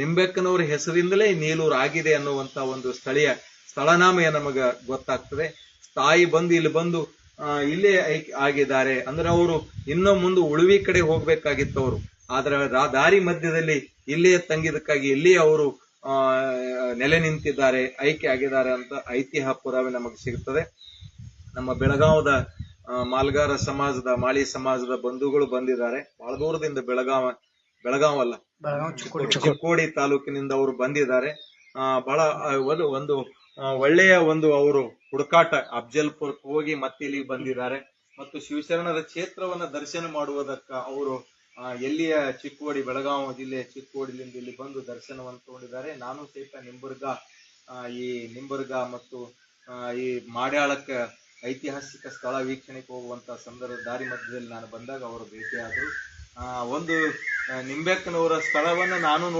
ನಿಂಬೆಕ್ಕನವರ ಹೆಸರಿಂದಲೇ ನೀಲೂರು ಆಗಿದೆ ಅನ್ನುವಂತ ಒಂದು ಸ್ಥಳೀಯ ಸ್ಥಳನಾಮ ನಮಗ ಗೊತ್ತಾಗ್ತದೆ. ತಾಯಿ ಬಂದು ಇಲ್ಲಿ ಬಂದು ಇಲ್ಲೇ ಆಗಿದ್ದಾರೆ. ಅಂದ್ರೆ ಅವರು ಇನ್ನೂ ಮುಂದೆ ಉಳುವಿ ಕಡೆ ಹೋಗ್ಬೇಕಾಗಿತ್ತು ಅವರು ಆದ್ರೆ ದಾರಿ ಮಧ್ಯದಲ್ಲಿ ಇಲ್ಲಿಯೇ ತಂಗಿದಕ್ಕಾಗಿ ಇಲ್ಲಿ ಅವರು ನೆಲೆ ನಿಂತಿದ್ದಾರೆ ಐಕ್ಯ ಆಗಿದ್ದಾರೆ ಅಂತ ಐತಿಹ್ಯ ಪುರಾವೆ ನಮಗೆ ಸಿಗುತ್ತದೆ ನಮ್ಮ ಬೆಳಗಾವದ ಮಾಲ್ಗಾರ ಸಮಾಜದ, ಮಾಳಿ ಸಮಾಜದ ಬಂಧುಗಳು ಬಂದಿದ್ದಾರೆ. ಬಹಳ ದೂರದಿಂದ ಬೆಳಗಾವ ಬೆಳಗಾವ್ ಅಲ್ಲ ಚಿಕ್ಕೋಡಿ. ತಾಲೂಕಿನಿಂದ ಅವರು ಬಂದಿದ್ದಾರೆ. ಆ, ಬಹಳ ಒಂದು ಒಂದು ಒಳ್ಳೆಯ ಒಂದು ಅವರು ಹುಡುಕಾಟ ಅಫ್ಜಲ್ಪುರಕ್ಕೆ ಹೋಗಿ ಮತ್ತೆ ಇಲ್ಲಿಗೆ ಬಂದಿದ್ದಾರೆ. ಮತ್ತು ಶಿವಶರಣರ ಕ್ಷೇತ್ರವನ್ನ ದರ್ಶನ ಮಾಡುವುದಕ್ಕ ಅವರು ಎಲ್ಲಿಯ ಚಿಕ್ಕೋಡಿ ಬೆಳಗಾವಿ ಜಿಲ್ಲೆಯ ಚಿಕ್ಕೋಡಿಲಿಂದ ಇಲ್ಲಿ ಬಂದು ದರ್ಶನವನ್ನು ತಗೊಂಡಿದ್ದಾರೆ. ನಾನು ಸಹಿತ ನಿಂಬರ್ಗ ಈ ನಿಂಬರ್ಗ ಮತ್ತು ಈ ಮಾಡ್ಯಾಳಕ್ಕ ಐತಿಹಾಸಿಕ ಸ್ಥಳ ವೀಕ್ಷಣೆಗೆ ಹೋಗುವಂತ ಸಂದರ್ಭ ದಾರಿ ಮಧ್ಯದಲ್ಲಿ ನಾನು ಬಂದಾಗ ಅವರು ಭೇಟಿಯಾದರು. ಆ, ಒಂದು ನಿಂಬೆಕ್ಕನವರ ಸ್ಥಳವನ್ನ ನಾನು